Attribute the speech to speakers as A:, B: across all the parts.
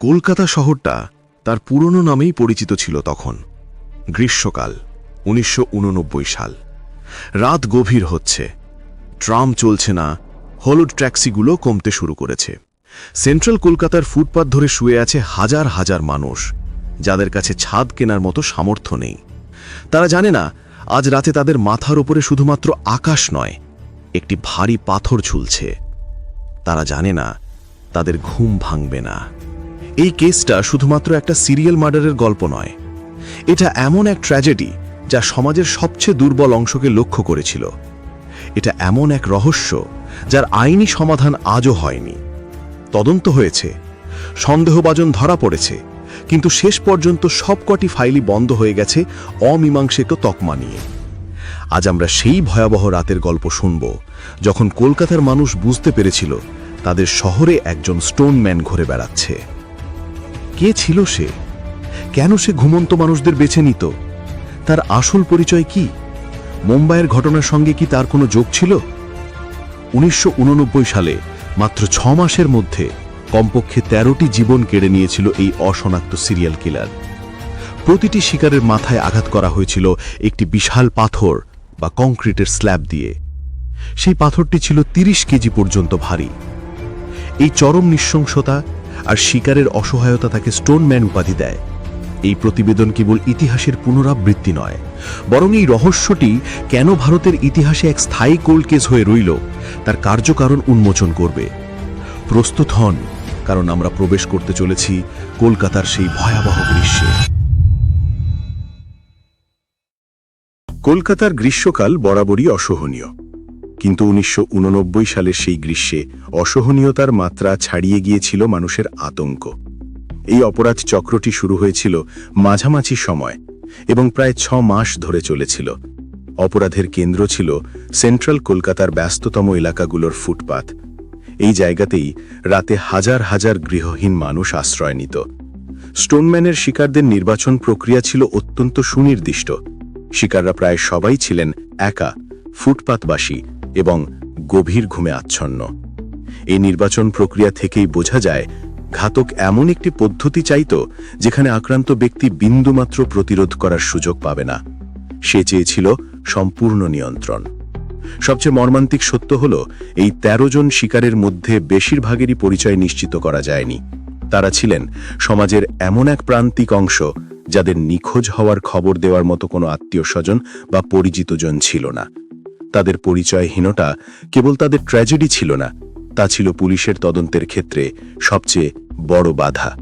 A: কলকাতা শহরটা তার পুরনো নামেই পরিচিত ছিল তখন, গ্রীষ্মকাল, উনিশশো উননব্বই সাল। রাত গভীর হচ্ছে। ট্রাম চলছে না, হলুদ ট্যাক্সিগুলো কমতে শুরু করেছে। সেন্ট্রাল কলকাতার ফুটপাত ধরে শুয়ে আছে হাজার হাজার মানুষ, যাদের কাছে ছাদ কেনার মতো সামর্থ্য নেই। তারা জানে না, আজ রাতে তাদের মাথার ওপরে শুধুমাত্র আকাশ নয়, একটি ভারী পাথর ঝুলছে। তারা জানে না, তাদের ঘুম ভাঙবে না। এই কেসটা শুধুমাত্র একটা সিরিয়াল মার্ডারের গল্প নয়। এটা এমন এক ট্র্যাজেডি যা সমাজের সবচেয়ে দুর্বল অংশকে লক্ষ্য করেছিল। এটা এমন এক রহস্য যার আইনি সমাধান আজও হয়নি। তদন্ত হয়েছে, সন্দেহভাজন ধরা পড়েছে, কিন্তু শেষ পর্যন্ত সবকটি ফাইলই বন্ধ হয়ে গেছে অমীমাংসিত তকমা নিয়ে। আজ আমরা সেই ভয়াবহ রাতের গল্প শুনব যখন কলকাতার মানুষ বুঝতে পেরেছিল তাদের শহরে একজন স্টোনম্যান ঘুরে বেড়াচ্ছে। কে ছিল সে? কেন সে ঘুমন্ত মানুষদের বেছে নিত? তার আসল পরিচয় কি? মুম্বাইয়ের ঘটনার সঙ্গে কি তার কোনো যোগ ছিল? উনিশশো উননব্বই সালে, মাত্র ছ মাসের মধ্যে, কমপক্ষে তেরোটি জীবন কেড়ে নিয়েছিল এই অশনাক্ত সিরিয়াল কিলার। প্রতিটি শিকারের মাথায় আঘাত করা হয়েছিল একটি বিশাল পাথর বা কংক্রিটের স্ল্যাব দিয়ে। সেই পাথরটি ছিল ৩০ কেজি পর্যন্ত ভারী। এই চরম নৃশংসতা আর শিকারের অসহায়তা তাকে স্টোনম্যান উপাধি দেয়। এই প্রতিবেদন কেবল ইতিহাসের পুনরাবৃত্তি নয়, বরং এই রহস্যটি কেন ভারতের ইতিহাসে এক স্থায়ী কোল্ড কেস হয়ে রইল, তার কার্যকারণ উন্মোচন করবে। প্রস্তুত হন, কারণ আমরা প্রবেশ করতে চলেছি কলকাতার সেই ভয়াবহ গ্রীষ্মে
B: কলকাতার গ্রীষ্মকাল বরাবরই অসহনীয়। কিন্তু উনিশশো উননব্বই সালের সেই গ্রীষ্মে অসহনীয়তার মাত্রা ছাড়িয়ে গিয়েছিল মানুষের আতঙ্ক। এই অপরাধ চক্রটি শুরু হয়েছিল মাঝামাঝি সময় এবং প্রায় ছ মাস ধরে চলেছিল। অপরাধের কেন্দ্র ছিল সেন্ট্রাল কলকাতার ব্যস্ততম এলাকাগুলোর ফুটপাত। এই জায়গাতেই রাতে হাজার হাজার গৃহহীন মানুষ আশ্রয় নিত। স্টোনম্যানের শিকারদের নির্বাচন প্রক্রিয়া ছিল অত্যন্ত সুনির্দিষ্ট। শিকাররা প্রায় সবাই ছিলেন একা, ফুটপাতবাসী এবং গভীর ঘুমে আচ্ছন্ন। এই নির্বাচন প্রক্রিয়া থেকেই বোঝা যায়, ঘাতক এমন একটি পদ্ধতি চাইত যেখানে আক্রান্ত ব্যক্তি বিন্দুমাত্র প্রতিরোধ করার সুযোগ পাবে না। সে চেয়েছিল সম্পূর্ণ নিয়ন্ত্রণ। সবচেয়ে মর্মান্তিক সত্য হল, এই ১৩ জন শিকারের মধ্যে বেশিরভাগেরই পরিচয় নিশ্চিত করা যায়নি। তারা ছিলেন সমাজের এমন এক প্রান্তিক অংশ যাদের নিখোঁজ হওয়ার খবর দেওয়ার মতো কোনো আত্মীয় স্বজন বা পরিচিতজন ছিল না। তাদের পরিচয়হীনতা কেবল তাদের ট্র্যাজেডি ছিল না, তা ছিল পুলিশের তদন্তের ক্ষেত্রে সবচেয়ে বড় বাধা।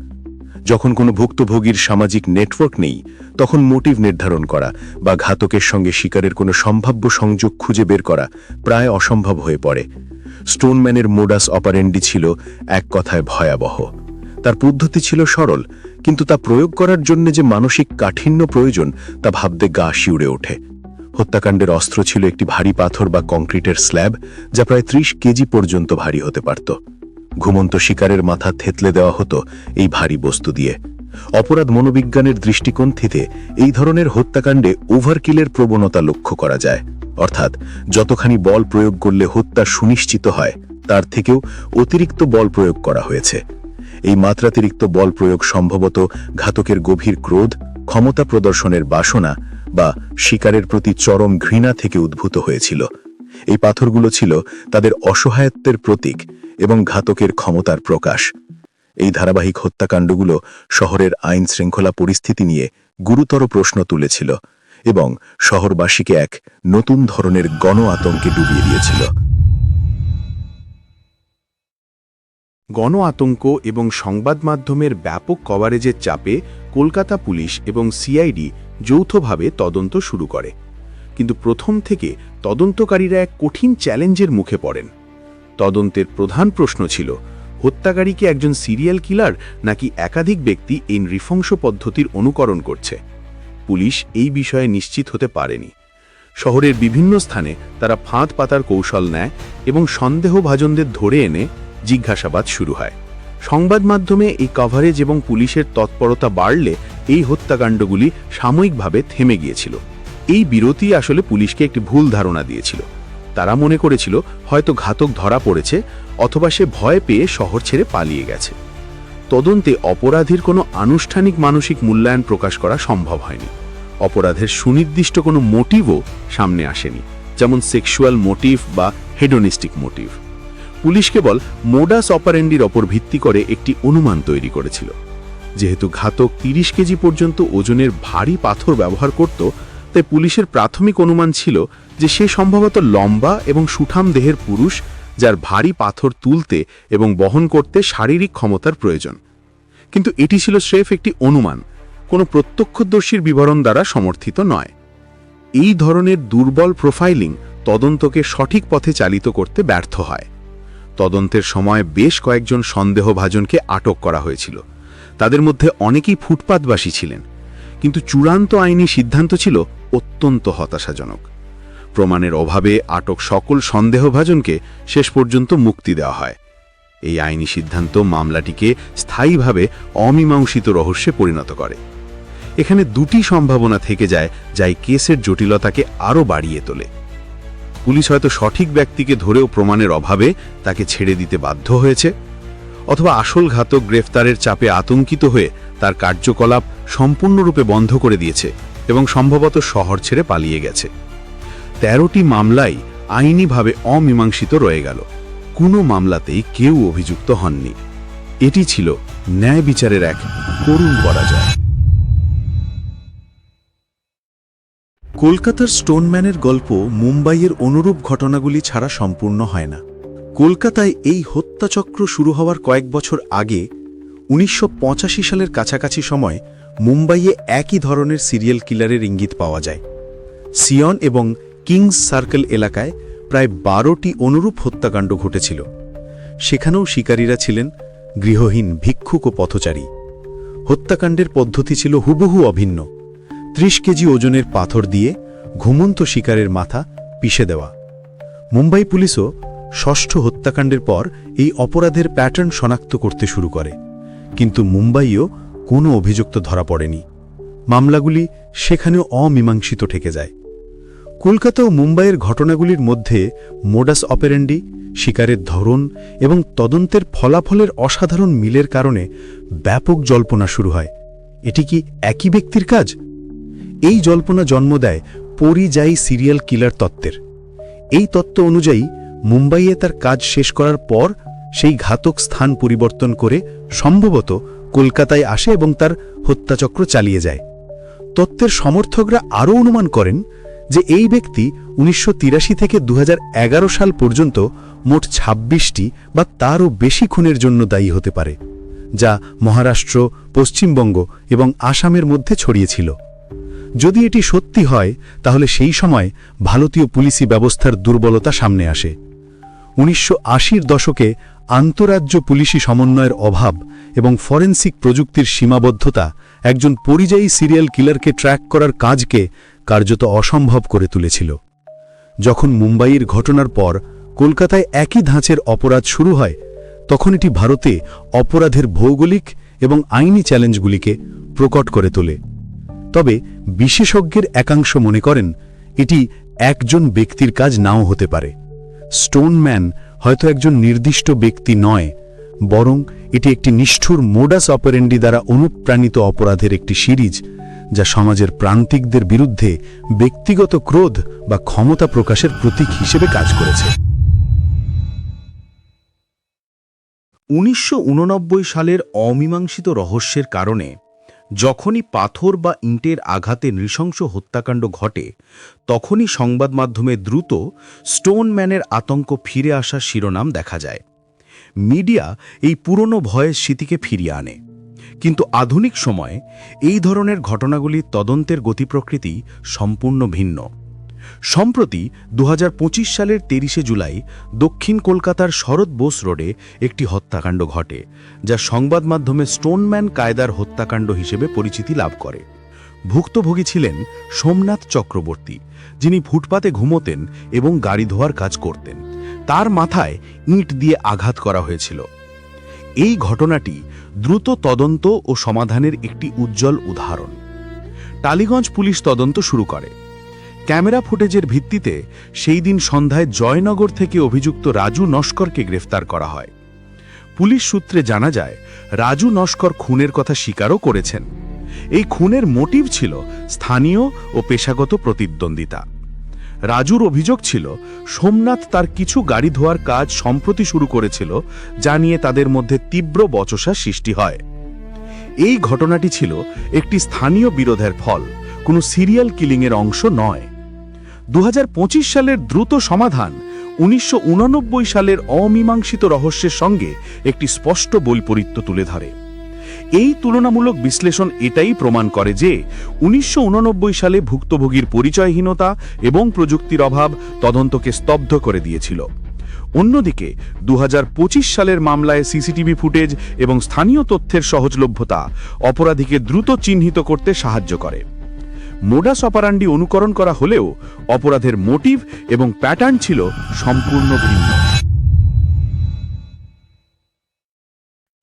B: যখন কোনো ভুক্তভোগীর সামাজিক নেটওয়ার্ক নেই, তখন মোটিভ নির্ধারণ করা বা ঘাতকের সঙ্গে শিকারের কোনো সম্ভাব্য সংযোগ খুঁজে বের করা প্রায় অসম্ভব হয়ে পড়ে। স্টোনম্যানের মোডাস অপারেন্ডি ছিল এক কথায় ভয়াবহ। তার পদ্ধতি ছিল সরল, কিন্তু তা প্রয়োগ করার জন্য যে মানসিক কাঠিন্য প্রয়োজন, তা ভাবতে গা শিউড়ে ওঠে। হত্যাকাণ্ডের অস্ত্র ছিল একটি ভারী পাথর বা কংক্রিটের স্ল্যাব, যা প্রায় ত্রিশ কেজি পর্যন্ত ভারী হতে পারত। ঘুমন্ত শিকারের মাথা থেতলে দেওয়া হতো এই ভারী বস্তু দিয়ে। অপরাধ মনোবিজ্ঞানের দৃষ্টিকোণ থেকে এই ধরনের হত্যাকাণ্ডে ওভারকিলের প্রবণতা লক্ষ্য করা যায়। অর্থাৎ, যতখানি বল প্রয়োগ করলে হত্যা সুনিশ্চিত হয়, তার থেকেও অতিরিক্ত বল প্রয়োগ করা হয়েছে। এই মাত্রাতিরিক্ত বল প্রয়োগ সম্ভবত ঘাতকের গভীর ক্রোধ, ক্ষমতা প্রদর্শনের বাসনা বা শিকারের প্রতি চরম ঘৃণা থেকে উদ্ভূত হয়েছিল। এই পাথরগুলো ছিল তাদের অসহায়ত্বের প্রতীক এবং ঘাতকের ক্ষমতার প্রকাশ। এই ধারাবাহিক হত্যাকাণ্ডগুলো শহরের আইন শৃঙ্খলা পরিস্থিতি নিয়ে গুরুতর প্রশ্ন তুলেছিল এবং শহরবাসীকে এক নতুন ধরনের গণ আতঙ্কে ডুবিয়ে দিয়েছিল।
C: গণ আতঙ্ক এবং সংবাদ মাধ্যমের ব্যাপক কভারেজের চাপে কলকাতা পুলিশ এবং সিআইডি যৌথভাবে তদন্ত শুরু করে। কিন্তু প্রথম থেকে তদন্তকারীরা এক কঠিন চ্যালেঞ্জের মুখে পড়েন। তদন্তের প্রধান প্রশ্ন ছিল, হত্যাকারী কি একজন সিরিয়াল কিলার নাকি একাধিক ব্যক্তি এই নৃশংস পদ্ধতির অনুকরণ করছে? পুলিশ এই বিষয়ে নিশ্চিত হতে পারেনি। শহরের বিভিন্ন স্থানে তারা ফাঁদ পাতার কৌশল নেয় এবং সন্দেহভাজনদের ধরে এনে জিজ্ঞাসাবাদ শুরু হয়। সংবাদ মাধ্যমে এই কভারেজ এবং পুলিশের তৎপরতা বাড়লে এই হত্যাকাণ্ডগুলি সাময়িকভাবে থেমে গিয়েছিল। এই বিরতি আসলে পুলিশকে একটি ভুল ধারণা দিয়েছিল। তারা মনে করেছিল হয়তো ঘাতক ধরা পড়েছে অথবা সে ভয় পেয়ে শহর ছেড়ে পালিয়ে গেছে। তদন্তে অপরাধীর কোনো আনুষ্ঠানিক মানসিক মূল্যায়ন প্রকাশ করা সম্ভব হয়নি। অপরাধের সুনির্দিষ্ট কোনো মোটিভও সামনে আসেনি, যেমন সেক্সুয়াল মোটিভ বা হেডোনিস্টিক মোটিভ। পুলিশ কেবল মোডাস অপারেন্ডির ওপর ভিত্তি করে একটি অনুমান তৈরি করেছিল। যেহেতু ঘাতক তিরিশ কেজি পর্যন্ত ওজনের ভারী পাথর ব্যবহার করত, তাই পুলিশের প্রাথমিক অনুমান ছিল যে সে সম্ভবত লম্বা এবং সুঠাম দেহের পুরুষ, যার ভারী পাথর তুলতে এবং বহন করতে শারীরিক ক্ষমতার প্রয়োজন। কিন্তু এটি ছিল স্রেফ একটি অনুমান, কোনো প্রত্যক্ষদর্শীর বিবরণ দ্বারা সমর্থিত নয়। এই ধরনের দুর্বল প্রোফাইলিং তদন্তকে সঠিক পথে চালিত করতে ব্যর্থ হয়। তদন্তের সময় বেশ কয়েকজন সন্দেহভাজনকে আটক করা হয়েছিল। তাদের মধ্যে অনেকেই ফুটপাতবাসী ছিলেন, কিন্তু চূড়ান্ত আইনি সিদ্ধান্ত ছিল অত্যন্ত হতাশাজনক। প্রমাণের অভাবে আটক সকল সন্দেহভাজনকে শেষ পর্যন্ত মুক্তি দেওয়া হয়। এই আইনি সিদ্ধান্ত মামলাটিকে স্থায়ীভাবে অমীমাংসিত রহস্যে পরিণত করে। এখানে দুটি সম্ভাবনা থেকে যায় যা এই কেসের জটিলতাকে আরও বাড়িয়ে তোলে। পুলিশ হয়তো সঠিক ব্যক্তিকে ধরেও প্রমাণের অভাবে তাকে ছেড়ে দিতে বাধ্য হয়েছে। অথবা আসল ঘাতক গ্রেফতারের চাপে আতঙ্কিত হয়ে তার কার্যকলাপ সম্পূর্ণরূপে বন্ধ করে দিয়েছে এবং সম্ভবত শহর ছেড়ে পালিয়ে গেছে। তেরোটি মামলাই আইনিভাবে অমীমাংসিত রয়ে গেল। কোনো মামলাতেই কেউ অভিযুক্ত হননি। এটি ছিল ন্যায় বিচারের এক করুণ পরাজয়।
D: কলকাতার স্টোনম্যানের গল্প মুম্বাইয়ের অনুরূপ ঘটনাগুলি ছাড়া সম্পূর্ণ হয় না। কলকাতায় এই হত্যাচক্র শুরু হওয়ার কয়েক বছর আগে, উনিশশো পঁচাশি সালের কাছাকাছি সময় মুম্বাইয়ে একই ধরনের সিরিয়াল কিলারের ইঙ্গিত পাওয়া যায়। সিয়ন এবং কিংস সার্কেল এলাকায় প্রায় বারোটি অনুরূপ হত্যাকাণ্ড ঘটেছিল। সেখানেও শিকারীরা ছিলেন গৃহহীন ভিক্ষুক ও পথচারী। হত্যাকাণ্ডের পদ্ধতি ছিল হুবহু অভিন্ন। ত্রিশ কেজি ওজনের পাথর দিয়ে ঘুমন্ত শিকারের মাথা পিষে দেওয়া। মুম্বাই পুলিশও ষষ্ঠ হত্যাকাণ্ডের পর এই অপরাধের প্যাটার্ন শনাক্ত করতে শুরু করে। কিন্তু মুম্বাইও কোনো অভিযুক্ত ধরা পড়েনি। মামলাগুলি সেখানেও অমীমাংসিত ঠেকে যায়। কলকাতা ও মুম্বাইয়ের ঘটনাগুলির মধ্যে মোডাস অপেরেন্ডি, শিকারের ধরন এবং তদন্তের ফলাফলের অসাধারণ মিলের কারণে ব্যাপক জল্পনা শুরু হয়। এটি কি একই ব্যক্তির কাজ? এই জল্পনা জন্ম দেয় পরিযায়ী সিরিয়াল কিলার তত্ত্বের। এই তত্ত্ব অনুযায়ী মুম্বাইয়ে তার কাজ শেষ করার পর সেই ঘাতক স্থান পরিবর্তন করে সম্ভবত কলকাতায় আসে এবং তার হত্যাচক্র চালিয়ে যায়। তত্ত্বের সমর্থকরা আরও অনুমান করেন যে এই ব্যক্তি উনিশশো তিরাশি থেকে দু হাজার এগারো সাল পর্যন্ত মোট ২৬টি বা তারও বেশি খুনের জন্য দায়ী হতে পারে, যা মহারাষ্ট্র, পশ্চিমবঙ্গ এবং আসামের মধ্যে ছড়িয়েছিল যদি এটি সত্যি হয়, তাহলে সেই সময় ভারতীয় পুলিশি ব্যবস্থার দুর্বলতা সামনে আসে। উনিশশো দশকে আন্তরাজ্য পুলিশি সমন্বয়ের অভাব এবং ফরেন্সিক প্রযুক্তির সীমাবদ্ধতা একজন পরিযায়ী সিরিয়াল কিলারকে ট্র্যাক করার কাজকে কার্যত অসম্ভব করে তুলেছিল। যখন মুম্বাইয়ের ঘটনার পর কলকাতায় একই ধাঁচের অপরাধ শুরু হয়, তখন এটি ভারতে অপরাধের ভৌগোলিক এবং আইনি চ্যালেঞ্জগুলিকে প্রকট করে তোলে। তবে বিশেষজ্ঞের একাংশ মনে করেন, এটি একজন ব্যক্তির কাজ নাও হতে পারে। স্টোনম্যান হয়তো একজন নির্দিষ্ট ব্যক্তি নয়, বরং এটি একটি নিষ্ঠুর মোডাস অপারেন্ডি দ্বারা অনুপ্রাণিত অপরাধের একটি সিরিজ, যা সমাজের প্রান্তিকদের বিরুদ্ধে ব্যক্তিগত ক্রোধ বা ক্ষমতা প্রকাশের প্রতীক হিসেবে কাজ করেছে।
B: উনিশশো উননব্বই সালের অমীমাংসিত রহস্যের কারণে যখনই পাথর বা ইঁটের আঘাতে নৃশংস হত্যাকাণ্ড ঘটে, তখনই সংবাদ মাধ্যমে দ্রুত স্টোনম্যানের আতঙ্ক ফিরে আসার শিরোনাম দেখা যায়। মিডিয়া এই পুরনো ভয়ের স্মৃতিকে ফিরিয়ে আনে। কিন্তু আধুনিক সময়ে এই ধরনের ঘটনাগুলির তদন্তের গতিপ্রকৃতি সম্পূর্ণ ভিন্ন। সম্প্রতি দু হাজার পঁচিশ সালের তেইশে জুলাই দক্ষিণ কলকাতার শরৎ বোস রোডে একটি হত্যাকাণ্ড ঘটে, যা সংবাদ মাধ্যমে স্টোনম্যান কায়দার হত্যাকাণ্ড হিসেবে পরিচিতি লাভ করে। ভুক্তভোগী ছিলেন সোমনাথ চক্রবর্তী, যিনি ফুটপাতে ঘুমোতেন এবং গাড়ি ধোয়ার কাজ করতেন। তার মাথায় ইঁট দিয়ে আঘাত করা হয়েছিল। এই ঘটনাটি দ্রুত তদন্ত ও সমাধানের একটি উজ্জ্বল উদাহরণ। টালিগঞ্জ পুলিশ তদন্ত শুরু করে। ক্যামেরা ফুটেজের ভিত্তিতে সেই দিন সন্ধ্যায় জয়নগর থেকে অভিযুক্ত রাজু নস্করকে গ্রেফতার করা হয়।
C: পুলিশ সূত্রে জানা যায়, রাজু নস্কর খুনের কথা স্বীকারও করেছেন। এই খুনের মোটিভ ছিল স্থানীয় ও পেশাগত প্রতিদ্বন্দ্বিতা। রাজুর অভিযোগ ছিল, সোমনাথ তার কিছু গাড়ি ধোয়ার কাজ সম্প্রতি শুরু করেছিল, যা নিয়ে তাদের মধ্যে তীব্র বচসা সৃষ্টি হয়। এই ঘটনাটি ছিল একটি স্থানীয় বিরোধের ফল, কোনো সিরিয়াল কিলিংয়ের অংশ নয়। দু হাজার পঁচিশ সালের দ্রুত সমাধান উনিশশো সালের অমীমাংসিত রহস্যের সঙ্গে একটি স্পষ্ট বৈপরীত্য তুলে ধরে। এই তুলনামূলক বিশ্লেষণ এটাই প্রমাণ করে যে উনিশশো সালে ভুক্তভোগীর পরিচয়হীনতা এবং প্রযুক্তির অভাব তদন্তকে স্তব্ধ করে দিয়েছিল। অন্যদিকে দু হাজার পঁচিশ সালের মামলায় সিসিটিভি ফুটেজ এবং স্থানীয় তথ্যের সহজলভ্যতা অপরাধীকে দ্রুত চিহ্নিত করতে সাহায্য করে। মোডাস অপারান্ডি অনুকরণ করা হলেও অপরাধের মোটিভ এবং প্যাটার্ন ছিল সম্পূর্ণ ভিন্ন।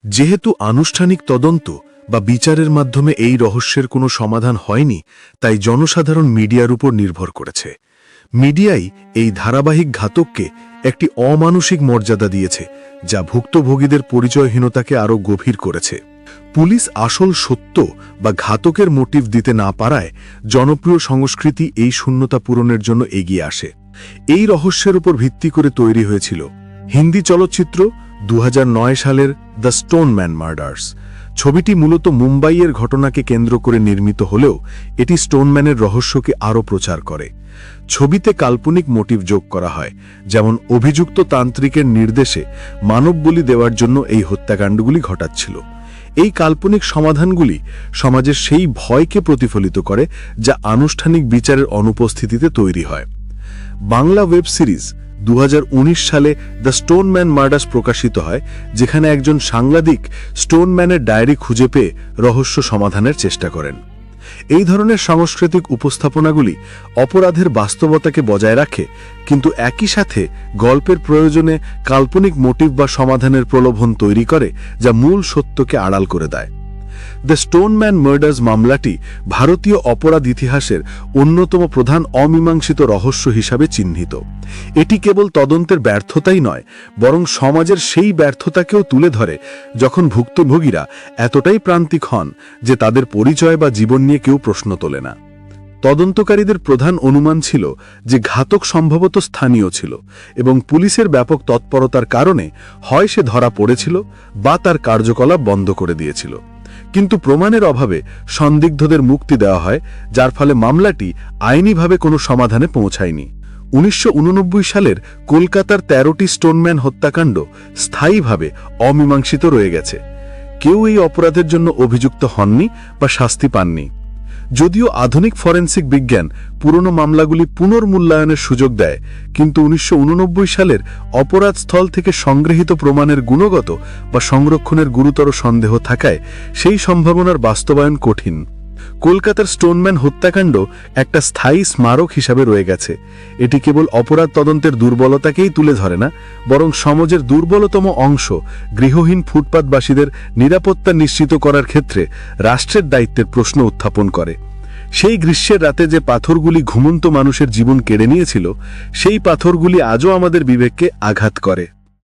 B: যেহেতু আনুষ্ঠানিক তদন্ত বা বিচারের মাধ্যমে এই রহস্যের কোনো সমাধান হয়নি, তাই জনসাধারণ মিডিয়ার উপর নির্ভর করেছে। মিডিয়াই এই ধারাবাহিক ঘাতককে একটি অমানসিক মর্যাদা দিয়েছে, যা ভুক্তভোগীদের পরিচয়হীনতাকে আরও গভীর করেছে। পুলিশ আসল সত্য বা ঘাতকের মোটিভ দিতে না পারায় জনপ্রিয় সংস্কৃতি এই শূন্যতা পূরণের জন্য এগিয়ে আসে। এই রহস্যের উপর ভিত্তি করে তৈরি হয়েছিল হিন্দি চলচ্চিত্র দু হাজার নয় সালের দ্য স্টোনম্যান মার্ডার্স। ছবিটি মূলত মুম্বাইয়ের ঘটনাকে কেন্দ্র করে নির্মিত হলেও এটি স্টোনম্যানের রহস্যকে আরও প্রচার করে। ছবিতে কাল্পনিক মোটিভ যোগ করা হয়, যেমন অভিযুক্ত তান্ত্রিকের নির্দেশে মানব বলি দেওয়ার জন্য এই হত্যাকাণ্ডগুলি ঘটাচ্ছিল। এই কাল্পনিক সমাধানগুলি সমাজের সেই ভয়কে প্রতিফলিত করে যা আনুষ্ঠানিক বিচারের অনুপস্থিতিতে তৈরি হয়। বাংলা ওয়েব সিরিজ দু হাজার উনিশ সালে দ্য স্টোনম্যান মার্ডার্স প্রকাশিত হয়, যেখানে একজন সাংবাদিক স্টোনম্যানের ডায়েরি খুঁজে পেয়ে রহস্য সমাধানের চেষ্টা করেন। এই ধরনের সাংস্কৃতিক উপস্থাপনাগুলি অপরাধের বাস্তবতাকে বজায় রাখে, কিন্তু একই সাথে গল্পের প্রয়োজনে কাল্পনিক মোটিভ বা সমাধানের প্রলোভন তৈরি করে, যা মূল সত্যকে আড়াল করে দেয়। দ্য স্টোনম্যান মার্ডার্স মামলাটি ভারতীয় অপরাধ ইতিহাসের অন্যতম প্রধান অমীমাংসিত রহস্য হিসাবে চিহ্নিত। এটি কেবল তদন্তের ব্যর্থতাই নয়, বরং সমাজের সেই ব্যর্থতাকেও তুলে ধরে যখন ভুক্তভোগীরা এতটাই প্রান্তিক হন যে তাদের পরিচয় বা জীবন নিয়ে কেউ প্রশ্ন তোলে না। তদন্তকারীদের প্রধান অনুমান ছিল যে ঘাতক সম্ভবত স্থানীয় ছিল এবং পুলিশের ব্যাপক তৎপরতার কারণে হয় সে ধরা পড়েছিল বা তার কার্যকলাপ বন্ধ করে দিয়েছিল। কিন্তু প্রমাণের অভাবে সন্দিগ্ধদের মুক্তি দেওয়া হয়, যার ফলে মামলাটি আইনিভাবে কোনো সমাধানে পৌঁছায়নি। উনিশশো উননব্বই সালের কলকাতার তেরোটি স্টোনম্যান হত্যাকাণ্ড স্থায়ীভাবে অমীমাংসিত রয়ে গেছে। কেউ এই অপরাধের জন্য অভিযুক্ত হননি বা শাস্তি পাননি। যদিও আধুনিক ফরেন্সিক বিজ্ঞান পুরনো মামলাগুলি পুনর্মূল্যায়নের সুযোগ দেয়, কিন্তু উনিশশো উননব্বই সালের অপরাধস্থল থেকে সংগৃহীত প্রমাণের গুণগত বা সংরক্ষণের গুরুতর সন্দেহ থাকায় সেই সম্ভাবনার বাস্তবায়ন কঠিন। কলকাতার স্টোনম্যান হত্যাকাণ্ড একটা স্থায়ী স্মারক হিসাবে রয়ে গেছে। এটি কেবল অপরাধ তদন্তের দুর্বলতাকেই তুলে ধরে না, বরং সমাজের দুর্বলতম অংশ গৃহহীন ফুটপাতবাসীদের নিরাপত্তা নিশ্চিত করার ক্ষেত্রে রাষ্ট্রের দায়িত্বের প্রশ্ন উত্থাপন করে। সেই গ্রীষ্মের রাতে যে পাথরগুলি ঘুমন্ত মানুষের জীবন কেড়ে নিয়েছিল, সেই পাথরগুলি আজও আমাদের বিবেককে আঘাত করে।